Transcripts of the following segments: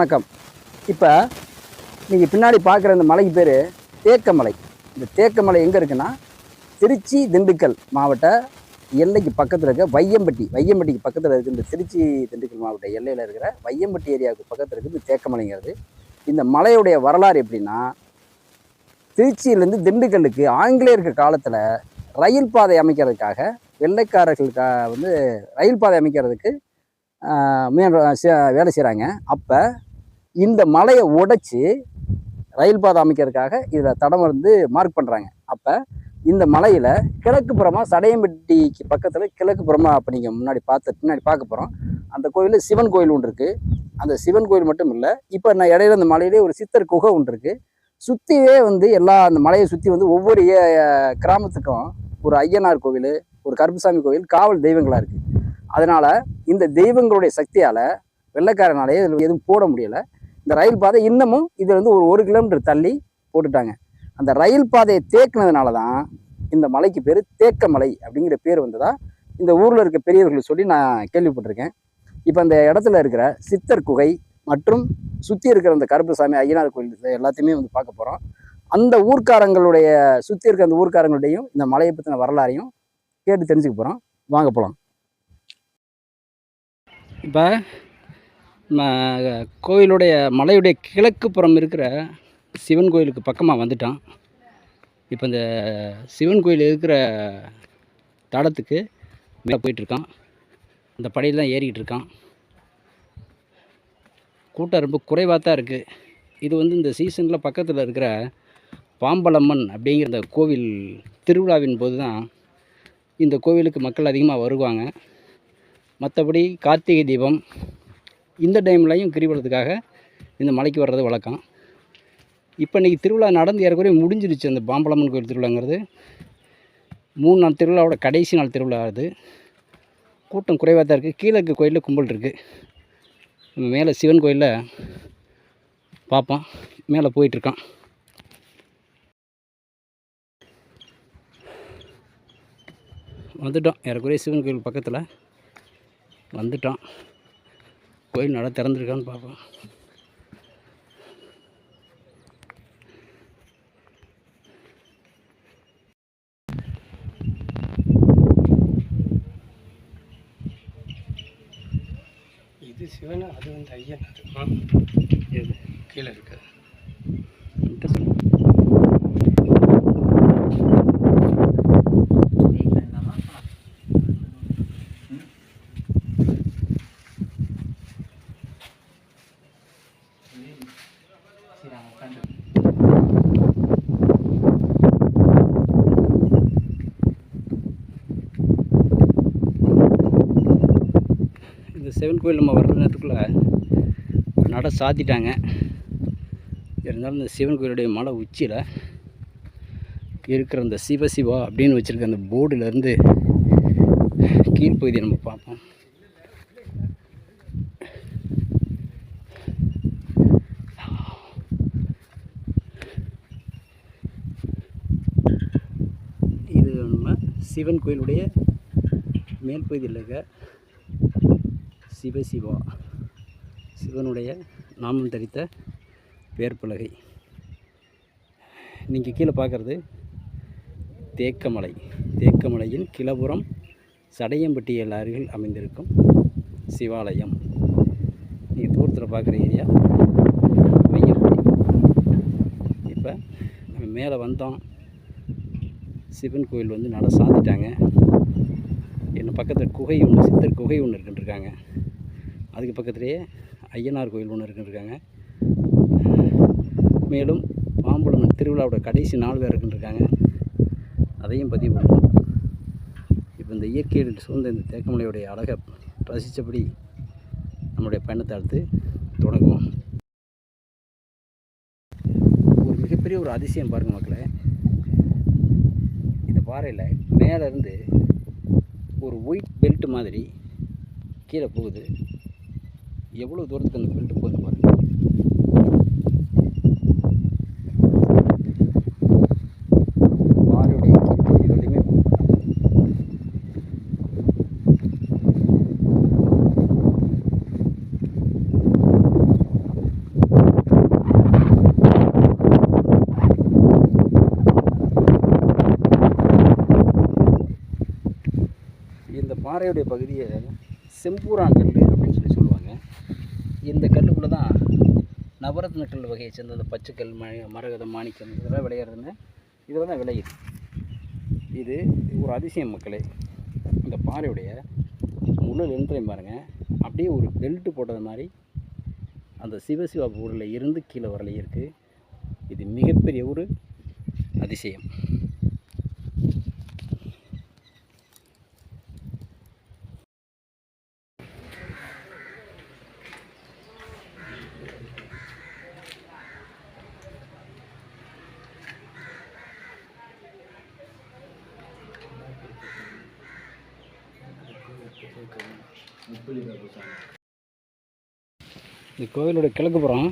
வணக்கம். இப்போ நீங்கள் பின்னாடி பார்க்குற இந்த மலைக்கு பேர் தேக்கமலை. இந்த தேக்கமலை எங்கே இருக்குன்னா திருச்சி திண்டுக்கல் மாவட்ட எல்லைக்கு பக்கத்தில் இருக்க வையம்பட்டி வையம்பட்டிக்கு பக்கத்தில் இருக்குது இந்த திருச்சி திண்டுக்கல் மாவட்ட எல்லையில் இருக்கிற வையம்பட்டி ஏரியாவுக்கு பக்கத்தில் இருக்குது இந்த தேக்கமலைங்கிறது. இந்த மலையுடைய வரலாறு எப்படின்னா திருச்சியிலேருந்து திண்டுக்கல்லுக்கு ஆங்கிலேயர்கள் காலத்தில் ரயில் பாதை அமைக்கிறதுக்காக வெள்ளைக்காரர்களுக்காக வந்து ரயில் பாதை அமைக்கிறதுக்கு முயன்ற வேலை செய்கிறாங்க அப்போ இந்த மலையை உடைச்சி ரயில் பாதை அமைக்கிறதுக்காக இதில் தடம் வந்து மார்க் பண்ணுறாங்க அப்போ இந்த மலையில் கிழக்கு புறமாக சடையம்பட்டிக்கு பக்கத்தில் கிழக்கு புறமாக அப்போ நீங்கள் முன்னாடி பார்த்து பின்னாடி பார்க்க போகிறோம் அந்த கோயிலில் சிவன் கோயில் ஒன்று இருக்குது அந்த சிவன் கோயில் மட்டும் இல்லை இப்போ நான் இடையில அந்த மலையிலே ஒரு சித்தர் குகை ஒன்று இருக்குது சுற்றியே வந்து எல்லா அந்த மலையை சுற்றி வந்து ஒவ்வொரு கிராமத்துக்கும் ஒரு ஐயனார் கோவில் ஒரு கருப்புசாமி கோவில் காவல் தெய்வங்களாக இருக்குது அதனால் இந்த தெய்வங்களுடைய சக்தியால் வெள்ளைக்காரனாலே இதில் எதுவும் போட முடியலை. இந்த ரயில் பாதை இன்னமும் இது வந்து ஒரு ஒரு கிலோமீட்டர் தள்ளி போட்டுட்டாங்க. அந்த ரயில் பாதையை தேக்குனதுனால தான் இந்த மலைக்கு பேர் தேக்கமலை அப்படிங்கிற பேர் வந்ததா இந்த ஊரில் இருக்க பெரியவர்கள் சொல்லி நான் கேள்விப்பட்டிருக்கேன். இப்போ அந்த இடத்துல இருக்கிற சித்தர் குகை மற்றும் சுற்றி இருக்கிற அந்த கருப்புசாமி ஐயனார் கோயில் எல்லாத்தையுமே வந்து பார்க்க போகிறோம் அந்த ஊர்க்காரங்களுடைய சுற்றி இருக்க அந்த ஊர்க்காரங்களுடையும் இந்த மலையை பற்றின வரலாறையும் கேட்டு தெரிஞ்சுக்க போகிறோம் வாங்க போகலாம் இப்போ கோயிலுடைய மலையுடைய கிழக்கு புறம் இருக்கிற சிவன் கோயிலுக்கு பக்கமாக வந்துட்டான். இப்போ இந்த சிவன் கோயில் இருக்கிற தடத்துக்கு மேலே போயிட்டுருக்கான் அந்த படியில் தான் ஏறிக்கிட்டு இருக்கான். கூட்டம் ரொம்ப குறைவாக தான் இருக்குது இது வந்து இந்த சீசனில் பக்கத்தில் இருக்கிற பாம்பலம்மன் அப்படிங்கிற இந்த கோவில் திருவிழாவின் போது தான் இந்த கோவிலுக்கு மக்கள் அதிகமாக வருவாங்க. மற்றபடி கார்த்திகை தீபம் இந்த டைம்லையும் கிரிவலத்துக்காக இந்த மலைக்கு வர்றது வழக்கம். இப்போ இன்றைக்கி திருவிழா நடந்து ஏறக்குறைய முடிஞ்சிருச்சு அந்த பாம்பலம்மன் கோயில் திருவிழாங்கிறது. மூணு நாள் திருவிழாவோட கடைசி நாள் திருவிழா அது. கூட்டம் குறைவாக தான் இருக்குது கீழே இருக்க கோயிலில் கும்பல் இருக்குது மேலே சிவன் கோயிலில் பார்ப்போம். மேலே போயிட்டுருக்கான். வந்துட்டோம். ஏறக்குறைய சிவன் கோயில் பக்கத்தில் வந்துட்டோம். கோயில் நட திறந்துருக்கான்னு பார்ப்போம். இது சிவன்? அது வந்து ஐயன் அது. கீழே இருக்கு இந்த சொல்லு. இந்த சிவன் கோயில் நம்ம வர்ற நேரத்துக்குள்ளே நட சாத்திட்டாங்க. இருந்தாலும் இந்த சிவன் கோயிலுடைய மலை உச்சியில் இருக்கிற அந்த சிவசிவா அப்படின்னு வச்சுருக்க அந்த போர்டுலேருந்து கீழ்ப்பகுதியை நம்ம பார்ப்போம். இது நம்ம சிவன் கோயிலுடைய மேல் பகுதியில் இருக்க சிவசிவா. சிவனுடைய நாமம் தரித்த பேர்பலகை நீங்கள் கீழே பார்க்குறது தேக்கமலை. தேக்கமலையின் கிளபுரம் சடையம்பட்டியல் அருகில் அமைந்திருக்கும் சிவாலயம். நீங்கள் தூரத்தில் பார்க்குற ஏரியா. வையம்பட்டி இப்போ நம்ம மேலே வந்தோம். சிவன் கோயில் வந்து நட சாத்திட்டாங்க. என்ன பக்கத்தில் குகை ஒன்று சித்தர் குகை ஒன்று இருக்குன்ட்ருக்காங்க அதுக்கு பக்கத்துலேயே ஐயனார் கோயில் ஒன்று இருக்குன்ட்ருக்காங்க மேலும் மாம்பழம் திருவிழாவோட கடைசி நாள் வேறு இருக்குன்ட்ருக்காங்க அதையும் பதிவு பண்ணுவோம். இப்போ இந்த இயற்கையில் சூழ்ந்த இந்த தேக்கமலையுடைய அழகை ரசித்தபடி நம்முடைய பயணத்தை அடுத்து தொடங்குவோம். ஒரு மிகப்பெரிய ஒரு அதிசயம் பாருங்கள் மக்களை. இந்த பாறையில் மேலேருந்து ஒரு ஒயிட் பெல்ட் மாதிரி கீழே போகுது. எவ்வளோ தூரத்துக்கு அந்த ஃபில்ட்ரு போகுது பாருங்க பாறையுடைய பகுதியை செம்பூராங்கல் நவரத்ன கல் வகையை சேர்ந்த அந்த பச்சைக்கல் ம மரகத மாணிக்கம் இதெல்லாம் விளையிறதுன்னு இதெல்லாம் தான் விளையுது. இது ஒரு அதிசயம் மக்களே. இந்த பாறையுடைய முழு லென்த்தையும் பாருங்கள் அப்படியே ஒரு பெல்ட்டு போட்டது மாதிரி அந்த சிவசிவா ஊரில் இருந்து கீழே வரலையே இருக்குது இது மிகப்பெரிய ஒரு அதிசயம். இந்த கோவிலோட கிழக்கு புறம்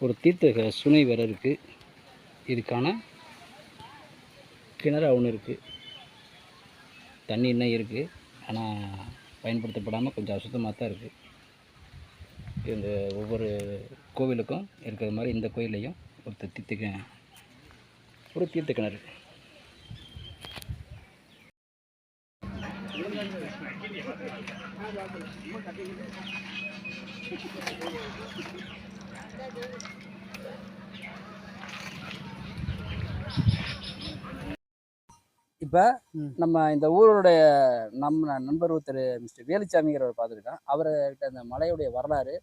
ஒரு தீர்த்த சுனை வேறு இருக்குது இதுக்கான கிணறு ஒன்று இருக்குது தண்ணி இன்னும் இருக்குது ஆனால் பயன்படுத்தப்படாமல் கொஞ்சம் அசுத்தமாக தான் இருக்குது இந்த ஒவ்வொரு கோவிலுக்கும் இருக்கிற மாதிரி இந்த கோயிலையும் ஒரு தீர்த்த ஒரு தீர்த்த கிணறு இப்போ நம்ம இந்த ஊரோடைய நம்ம நண்பர் ஒருத்தர் மிஸ்டர் வேலுச்சாமிங்கிறவர் பார்த்துருக்கோம் அவர்கிட்ட அந்த மலையுடைய வரலாறு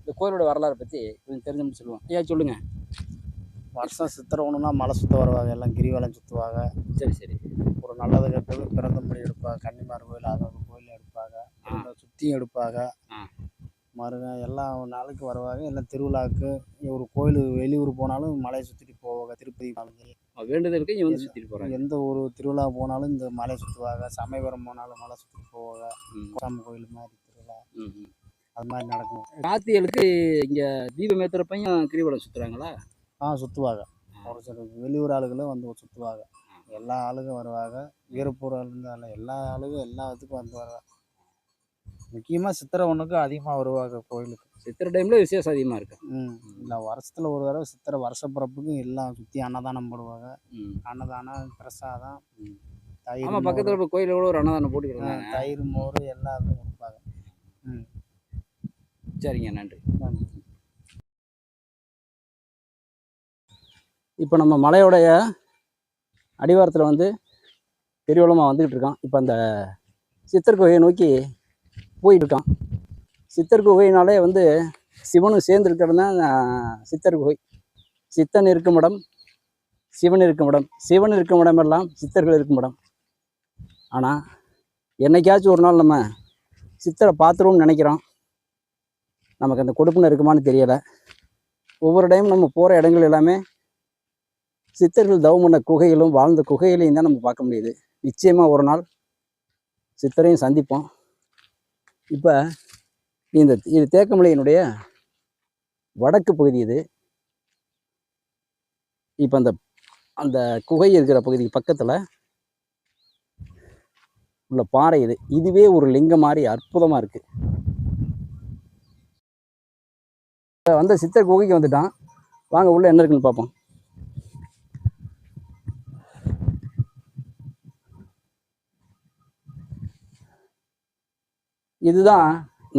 இந்த கோயிலோட வரலாறு பற்றி கொஞ்சம் தெரிஞ்சு சொல்லுவோம். ஏன் சொல்லுங்கள் வருஷம் சித்திரை ஒன்றுனா மலை சுற்ற வருவாங்க. எல்லாம் கிரிவலம் சுற்றுவாங்க சரி சரி. ஒரு நல்லது கெட்டது பிறந்தமொழி எடுப்பாங்க. கன்னிமார் கோயில் அதாவது கோயில் எடுப்பாங்க. சுற்றியும் எடுப்பாங்க. ஆ. மருங்க எல்லாம் நாளைக்கு வருவாங்க. எல்லாம் திருவிழாவுக்கு ஒரு கோயில் வெளியூர் போனாலும் மலையை சுற்றிட்டு போவாங்க திருப்பதி சரி. வேண்டுதலுக்கு இங்கே வந்து சுற்றிட்டு போகிறாங்க எந்த ஒரு திருவிழா போனாலும் இந்த மலையை சுற்றுவாங்க சமயபுரம் போனாலும் மலை சுற்றிட்டு போவாங்க. சாமி கோயில் மாதிரி திருவிழா. அது மாதிரி நடக்கும். கார்த்திகளுக்கு இங்கே தீபம் ஏற்றுறப்பையும் கிரிவலம் சுற்றுறாங்களா ஆ சுற்றுவாங்க ஒரு சில வெளியூர் ஆளுகளும் வந்து சுற்றுவாங்க எல்லா ஆளுங்க வருவாங்க. வீரப்பூர்லேருந்து எல்லாம் எல்லா ஆளுங்க எல்லா இதுக்கும் வந்து வருவாங்க. முக்கியமாக சித்திரை ஒன்றுக்கு அதிகமாக வருவாங்க கோயிலுக்கு. சித்திரை டைமில் விசேஷம் அதிகமாக இருக்கு. ம் இல்லை வருஷத்தில் ஒரு தடவை சித்திரை வருஷ பிறப்புக்கு எல்லாம் சுற்றி அன்னதானம் போடுவாங்க. அன்னதானம் பிரசாதம் தயிர் ஆமாம் பக்கத்தில் இப்போ கோயிலில் கூட ஒரு அன்னதானம் போட்டுக்கிறாங்க தயிர் மோர் எல்லாம் இதுவும் கொடுப்பாங்க. ம். சரிங்க நன்றி. நன்றி. இப்போ நம்ம மலையோடைய அடிவாரத்தில் வந்து பெரியவளமாக வந்துக்கிட்டு இருக்கோம் இப்போ அந்த சித்தர் குகையை நோக்கி போயிட்டுருக்கான். சித்தர் குகைனாலே வந்து சிவனும் சேர்ந்துருக்கிறது தான் சித்தர் குகை. சித்தன் இருக்கும் இடம் சிவன் இருக்கும் இடம். சிவன் இருக்கும் இடமெல்லாம் சித்தர்கள் இருக்கும் இடம். ஆனால் என்னைக்காச்சும் ஒரு நாள் நம்ம சித்தரை பார்த்துருவோம்னு நினைக்கிறோம். நமக்கு அந்த கொடுப்புன்னு இருக்குமான்னு தெரியலை. ஒவ்வொரு டைம் நம்ம போகிற இடங்கள் எல்லாமே சித்தர்கள் தவம் பண்ண குகைகளும் வாழ்ந்த குகைகளையும் தான் நம்ம பார்க்க முடியுது. நிச்சயமாக ஒரு நாள் சித்தரையும் சந்திப்போம். இப்போ இந்த இது தேக்கமலையினுடைய வடக்கு பகுதி இது. இப்போ அந்த அந்த குகை இருக்கிற பகுதிக்கு பக்கத்தில் உள்ள பாறை இது. இதுவே ஒரு லிங்கம் மாதிரி அற்புதமாக இருக்குது வந்த சித்தர் குகைக்கு வந்துட்டான். வாங்க உள்ள என்ன இருக்குன்னு பார்ப்போம் இதுதான்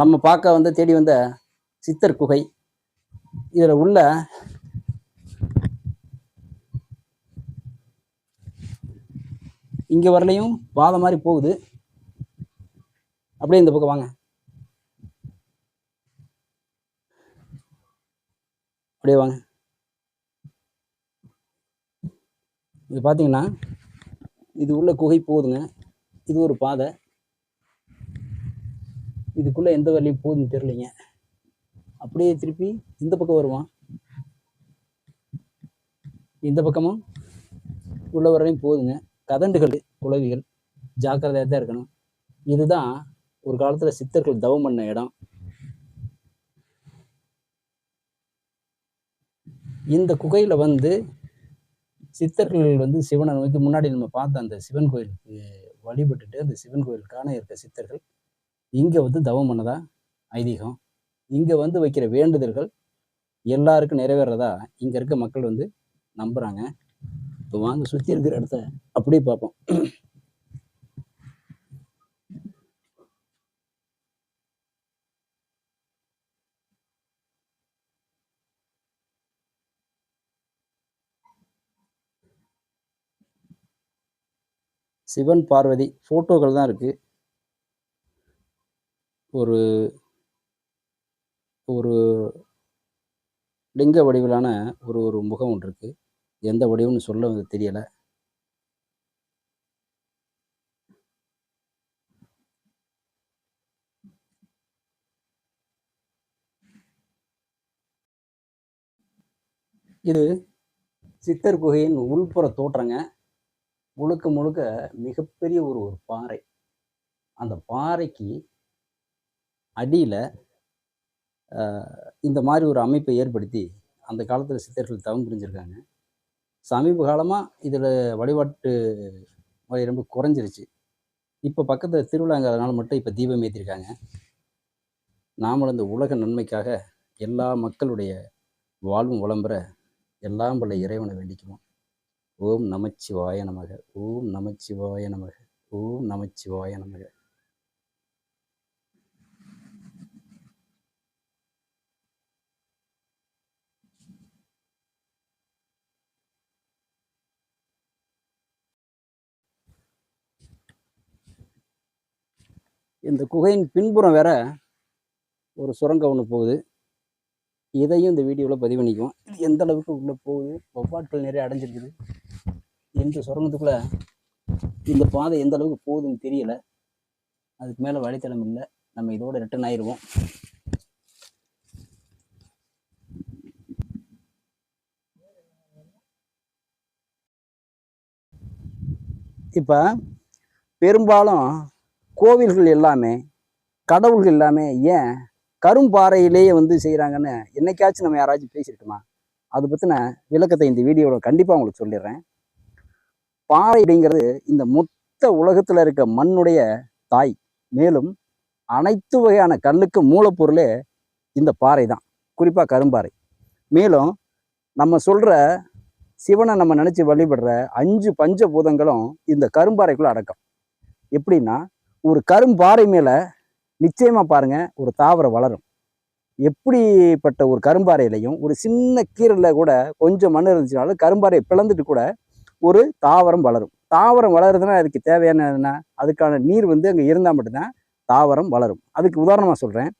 நம்ம பார்க்க வந்து தேடி வந்த சித்தர் குகை. இதில் உள்ள இங்கே வரலையும் பாதை மாதிரி போகுது. அப்படியே இந்த பக்கம் வாங்க. அப்படியே வாங்க. இது பார்த்தீங்கன்னா இது உள்ள குகை போகுதுங்க. இது ஒரு பாதை. இதுக்குள்ளே எந்த வழியும் போகுதுன்னு தெரிலிங்க அப்படியே திருப்பி இந்த பக்கம் வருவான். இந்த பக்கமும் உள்ள வரையும் போகுதுங்க. கதண்டுகள் குலவிகள் ஜாக்கிரதையாக தான் இருக்கணும். இதுதான் ஒரு காலத்தில் சித்தர்கள் தவம் பண்ண இடம். இந்த குகையில் வந்து சித்தர்கள் வந்து சிவனை நோக்கி முன்னாடி நம்ம பார்த்த அந்த சிவன் கோயிலுக்கு வழிபட்டுட்டு அந்த சிவன் கோயிலுக்கான இருக்க சித்தர்கள் இங்கே வந்து தவம் பண்ணதா? ஐதீகம். இங்கே வந்து வைக்கிற வேண்டுதல்கள் எல்லாருக்கும் நிறைவேறதா இங்கே இருக்க மக்கள் வந்து நம்புகிறாங்க இப்போ வாங்க சுற்றி இருக்கிற இடத்த அப்படியே பார்ப்போம். சிவன் பார்வதி ஃபோட்டோக்கள் தான் இருக்குது ஒரு ஒரு லிங்க வடிவிலான ஒரு ஒரு முகம் ஒன்று இருக்குது எந்த வடிவம்னு சொல்ல வந்து தெரியலை. இது சித்தர் குகையின் உள்புற தோற்றங்க. முழுக்க முழுக்க மிகப்பெரிய ஒரு ஒரு பாறை. அந்த பாறைக்கு அடியில் இந்த மாதிரி ஒரு அமைப்பை ஏற்படுத்தி அந்த காலத்தில் சித்தர்கள் தவம் புரிஞ்சிருக்காங்க. சமீப காலமாக இதில் வழிபாட்டு முறை ரொம்ப குறைஞ்சிருச்சு. இப்போ பக்கத்தில் திருவிழாங்கிறதுனால மட்டும் இப்போ தீபம் ஏற்றிருக்காங்க நாமளும் இந்த உலக நன்மைக்காக எல்லா மக்களுடைய வாழ்வும் வளம்பெற எல்லாம் பல இறைவனை வேண்டிக்குவோம் ஓம் நமச்சிவாய நமக. ஓம் நமச்சிவாய நமக. ஓம் நமச்சிவாய நமக. இந்த குகையின் பின்புறம் வேற ஒரு சுரங்கம் ஒன்று போகுது. இதையும் இந்த வீடியோவில் பதிவு பண்ணிக்குவோம் இது எந்த அளவுக்கு உள்ளே போகுது? வவ்வாட்கள் நிறைய அடைஞ்சிருக்குது. இந்த சுரங்கத்துக்குள்ளே இந்த பாதை எந்த அளவுக்கு போகுதுன்னு தெரியலை. அதுக்கு மேலே வழித்தடம் இல்லை. நம்ம இதோட ரிட்டர்ன் ஆயிடுவோம் இப்போ பெரும்பாலும் கோவில்கள் எல்லாமே கடவுள்கள் எல்லாமே ஏன் கரும்பாறையிலேயே வந்து செய்கிறாங்கன்னு என்னைக்காச்சும் நம்ம யாராச்சும் பேசியிருக்கோமா? அதை பற்றின விளக்கத்தை இந்த வீடியோவில் கண்டிப்பாக உங்களுக்கு சொல்லிடுறேன். பாறை அப்படிங்கிறது இந்த மொத்த உலகத்தில் இருக்க மண்ணுடைய தாய். மேலும் அனைத்து வகையான கல்லுக்கு மூலப்பொருளே இந்த பாறை தான். குறிப்பாக கரும்பாறை. மேலும் நம்ம சொல்கிற சிவனை நம்ம நினச்சி வழிபடுற அஞ்சு பஞ்ச பூதங்களும் இந்த கரும்பாறைக்குள்ளே அடக்கம். எப்படின்னா ஒரு கரும்பாறை மேலே நிச்சயமாக பாருங்கள் ஒரு தாவரம் வளரும். எப்படிப்பட்ட ஒரு கரும்பாறையிலையும் ஒரு சின்ன கீரலில் கூட கொஞ்சம் மண் இருந்துச்சுனாலும் கரும்பாறையை பிளந்துட்டு கூட ஒரு தாவரம் வளரும். தாவரம் வளருதுன்னா அதுக்கு தேவையான என்ன அதுக்கான நீர் வந்து அங்கே இருந்தால் மட்டும்தான் தாவரம் வளரும். அதுக்கு உதாரணமாக சொல்கிறேன்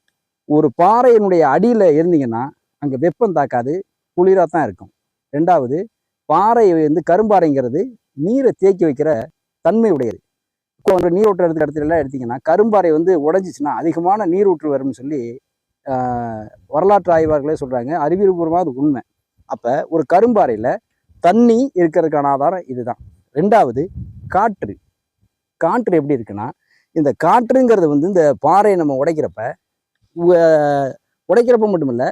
ஒரு பாறையினுடைய அடியில் இருந்தீங்கன்னா அங்கே வெப்பம் தாக்காது குளிராக தான் இருக்கும். ரெண்டாவது பாறை வந்து கரும்பாறைங்கிறது நீரை தேக்கி வைக்கிற தன்மை உடையது. கொஞ்சம் ஒரு நீரோட்டம் எடுத்த இடத்துல எடுத்தீங்கன்னா கரும்பாறை வந்து உடஞ்சிச்சுன்னா அதிகமான நீரூற்று வரும்னு சொல்லி வரலாற்று ஆய்வாளர்களே சொல்கிறாங்க அறிவியல்பூர்வமாக அது உண்மை. அப்போ ஒரு கரும்பாறையில் தண்ணி இருக்கிறதுக்கான ஆதாரம் இதுதான். ரெண்டாவது காற்று. காற்று எப்படி இருக்குன்னா இந்த காற்றுங்கிறது வந்து இந்த பாறையை நம்ம உடைக்கிறப்ப உடைக்கிறப்ப மட்டும் இல்லை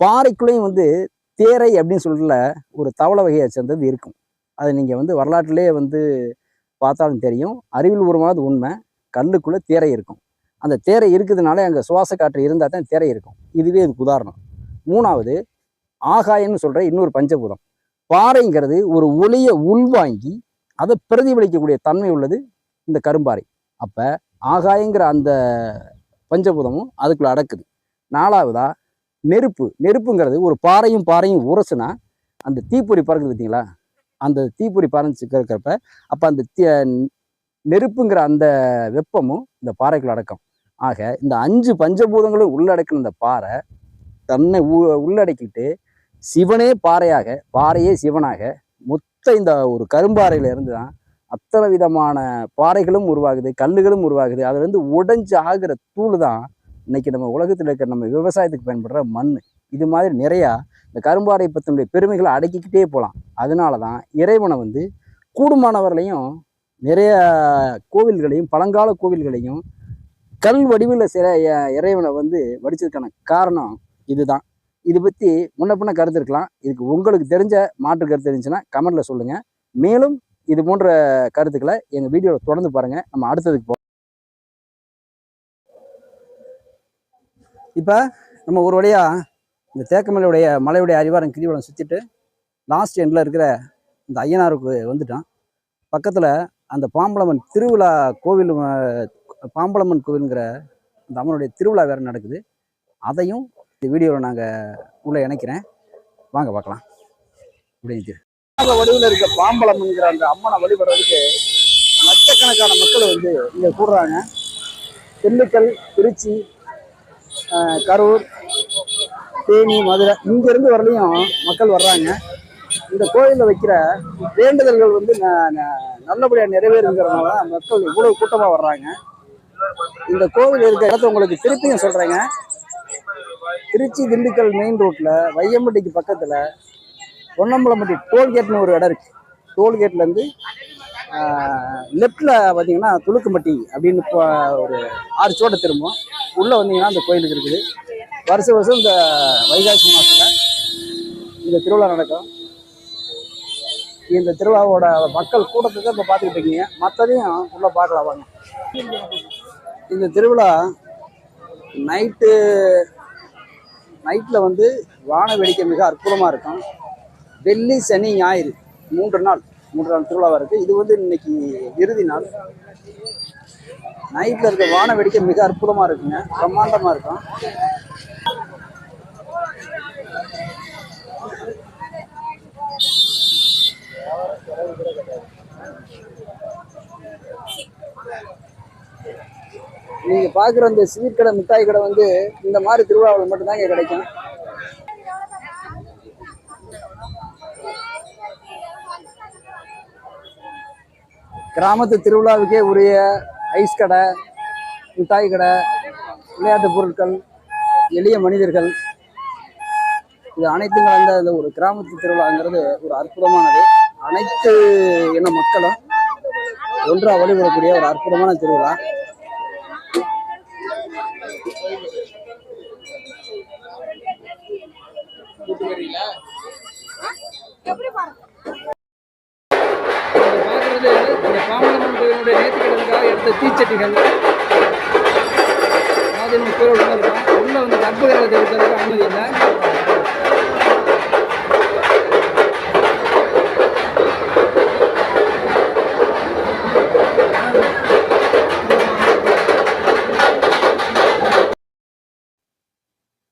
பாறைக்குள்ளேயும் வந்து தேரை அப்படின்னு சொல்ல ஒரு தவளை வகையை சேர்ந்தது இருக்கும். அது நீங்கள் வந்து வரலாற்றிலே வந்து பார்த்தாலும் தெரியும். அறிவியல் பூர்வமாக உண்மை. கல்லுக்குள்ளே தேரை இருக்கும். அந்த தேரை இருக்குதுனால அங்கே சுவாச காற்று இருந்தால் தான் தேரை இருக்கும். இதுவே இதுக்கு உதாரணம். மூணாவது ஆகாயம்னு சொல்கிற இன்னொரு பஞ்சபூதம். பாறைங்கிறது ஒரு ஒளியை உள்வாங்கி அதை பிரதிபலிக்கக்கூடிய தன்மை உள்ளது இந்த கரும்பாறை. அப்போ ஆகாயங்கிற அந்த பஞ்சபூதமும் அதுக்குள்ளே அடக்குது. நாலாவதா நெருப்பு. நெருப்புங்கிறது ஒரு பாறையும் பாறையும் உரசுனா அந்த தீப்பொறி பறக்குது பார்த்தீங்களா அந்த தீப்பொறி பறந்து இருக்கிறப்ப அப்போ அந்த தீ- நெருப்புங்கிற அந்த வெப்பமும் இந்த பாறைக்குள்ள அடக்கம். ஆக இந்த அஞ்சு பஞ்சபூதங்களும் உள்ளடக்கின இந்த பாறை தன்னை உ- உள்ளடக்கிட்டு சிவனே பாறையாக பாறையே சிவனாக மொத்த இந்த ஒரு கரும்பாறையில இருந்து தான் அத்தனை விதமான பாறைகளும் உருவாகுது கல்லுகளும் உருவாகுது. அதுலேருந்து உடைஞ்சு ஆகிற தூள் தான் இன்னைக்கு நம்ம உலகத்தில் இருக்கிற நம்ம விவசாயத்துக்கு பயன்படுற மண் இது மாதிரி நிறையா இந்த கரும்பாறை பற்றினுடைய பெருமைகளை அடக்கிக்கிட்டே போகலாம் அதனால தான் இறைவனை வந்து கூடுமானவர்களையும் நிறைய கோவில்களையும் பழங்கால கோவில்களையும் கல் வடிவில் சில இறைவனை வந்து வடிச்சதுக்கான காரணம் இதுதான். இது பற்றி முன்ன பின்ன கருத்து இருக்கலாம். இதுக்கு உங்களுக்கு தெரிஞ்ச மாற்று கருத்து இருந்துச்சுன்னா கமெண்டில் சொல்லுங்கள் மேலும் இது போன்ற கருத்துக்களை எங்கள் வீடியோவில் தொடர்ந்து பாருங்கள் நம்ம அடுத்ததுக்கு போ இப்போ நம்ம ஒரு வழியாக இந்த தேக்கமலையுடைய மலையுடைய அரிவாரம் கிரிவலம் சுற்றிட்டு லாஸ்ட் எண்டில் இருக்கிற இந்த ஐயனாருக்கு வந்துட்டான். பக்கத்தில் அந்த பாம்பளம்மன் திருவிழா கோவில் பாம்பளம்மன் கோவிலுங்கிற அந்த அம்மனுடைய திருவிழா வேறு நடக்குது. அதையும் இந்த வீடியோவில் நாங்கள் உள்ளே இணைக்கிறேன். வாங்க பார்க்கலாம். அப்படின்ட்டு வடிவில் இருக்க பாம்பளம்ங்கிற அந்த அம்மனை வழிபடுறதுக்கு லட்சக்கணக்கான மக்கள் வந்து இங்கே கூடுறாங்க. திண்டுக்கல் திருச்சி கரூர் தேனி மதுரை இங்கேருந்து வரலையும் மக்கள் வர்றாங்க. இந்த கோயிலில் வைக்கிற வேண்டுதல்கள் வந்து ந- ந- நல்லபடியாக நிறைவேறுங்கிறதுனால மக்கள் இவ்வளவு கூட்டமாக வர்றாங்க. இந்த கோவில் இருக்க இடத்த உங்களுக்கு திருப்பியும் சொல்கிறேங்க திருச்சி திண்டுக்கல் மெயின் ரோட்டில் வையம்பட்டிக்கு பக்கத்தில் பொன்னம்பலம்பட்டி டோல்கேட்னு ஒரு இடம் இருக்குது டோல்கேட்லேருந்து லெஃப்டில் பார்த்தீங்கன்னா துளுக்கும்பட்டி அப்படின்னு இப்போ ஒரு ஆறு சோட்டை திரும்பும். உள்ளே வந்தீங்கன்னா அந்த கோயிலுக்கு இருக்குது. வருஷ வருஷம் இந்த வைகாசி மாதத்தில் இந்த திருவிழா நடக்கும். இந்த திருவிழாவோட மக்கள் கூட்டத்தை இப்போ பார்த்துக்கிட்டு இருக்கீங்க. மற்றதையும் உள்ளே பார்க்கலாம் வாங்க. இந்த திருவிழா நைட்டு நைட்டில் வந்து வான வேடிக்கை மிக அற்புதமாக இருக்கும். வெள்ளி சனி ஞாயிறு மூன்று நாள் மூன்று நாள் திருவிழாவாக இருக்குது இது வந்து இன்னைக்கு இறுதி நாள். நைட்டில் இருக்க வான வெடிக்க மிக அற்புதமாக இருக்குங்க. பிரம்மாண்டமாக இருக்கும். நீங்கள் பார்க்குற அந்த ஸ்வீட் கடை மிட்டாய் கடை வந்து இந்த மாதிரி திருவிழாவில் மட்டும்தான் இங்கே கிடைக்கும். கிராமத்து திருவிழாவுக்கே உரிய ஐஸ் கடை மிட்டாய் கடை விளையாட்டு பொருட்கள் எளிய மனிதர்கள். இது அனைத்தும் கலந்த இந்த ஒரு கிராமத்து திருவிழாங்கிறது ஒரு அற்புதமானது. அனைத்து இன மக்களும் ஒன்றாக வழிபடக்கூடிய ஒரு அற்புதமான திருவிழா. இந்த தீச்சட்டிகள். அதாவது இந்த உள்ள இருக்கும் உள்ள வந்து கர்ப்பகிரகத்தை இருக்கிறதுக்கு அனுமதி இல்லை.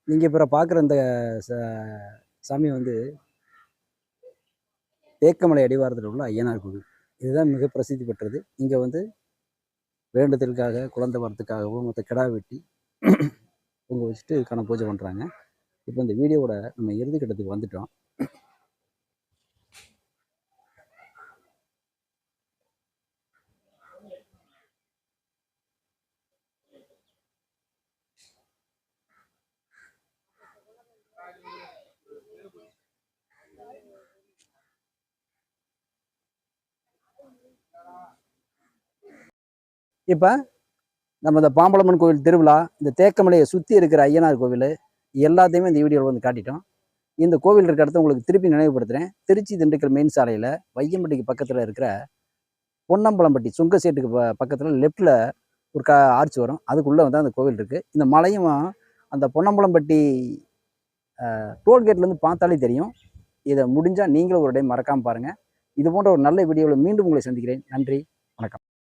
நீங்கள் இப்போ பார்க்குற இந்த சாமி வந்து தேக்கமலை அடிவாரத்தில் உள்ள ஐயனார் கோவில். இதுதான் மிக பிரசித்தி பெற்றது. இங்கே வந்து வேண்டுதலுக்காக குழந்தை வரத்துக்காகவும் மற்ற கிடா வெட்டி பொங்க வச்சுட்டு இதுக்கான பூஜை பண்ணுறாங்க இப்போ இந்த வீடியோவோட நம்ம இறுதி கட்டத்துக்கு வந்துட்டோம். இப்போ நம்ம இந்த பாம்பளம்மன் கோவில் திருவிழா இந்த தேக்கமலையை சுற்றி இருக்கிற ஐயனார் கோவில் எல்லாத்தையுமே இந்த வீடியோவில் வந்து காட்டிட்டோம். இந்த கோவில் இருக்கிற இடத்த உங்களுக்கு திருப்பி நினைவுபடுத்துகிறேன் திருச்சி திண்டுக்கல் மெயின் சாலையில் வையம்பட்டிக்கு பக்கத்தில் இருக்கிற பொன்னம்பலம்பட்டி சுங்கசேட்டுக்கு ப பக்கத்தில் லெஃப்டில் ஒரு க ஆர்ச் வரும். அதுக்குள்ளே வந்து அந்த கோவில் இருக்குது இந்த மலையும் அந்த பொன்னம்பலம்பட்டி டோல்கேட்லேருந்து பார்த்தாலே தெரியும். இதை முடிஞ்சால் நீங்களும் ஒரு டைம் மறக்காமல் பாருங்கள் இது போன்ற ஒரு நல்ல வீடியோவில் மீண்டும் உங்களை சந்திக்கிறேன். நன்றி. வணக்கம்.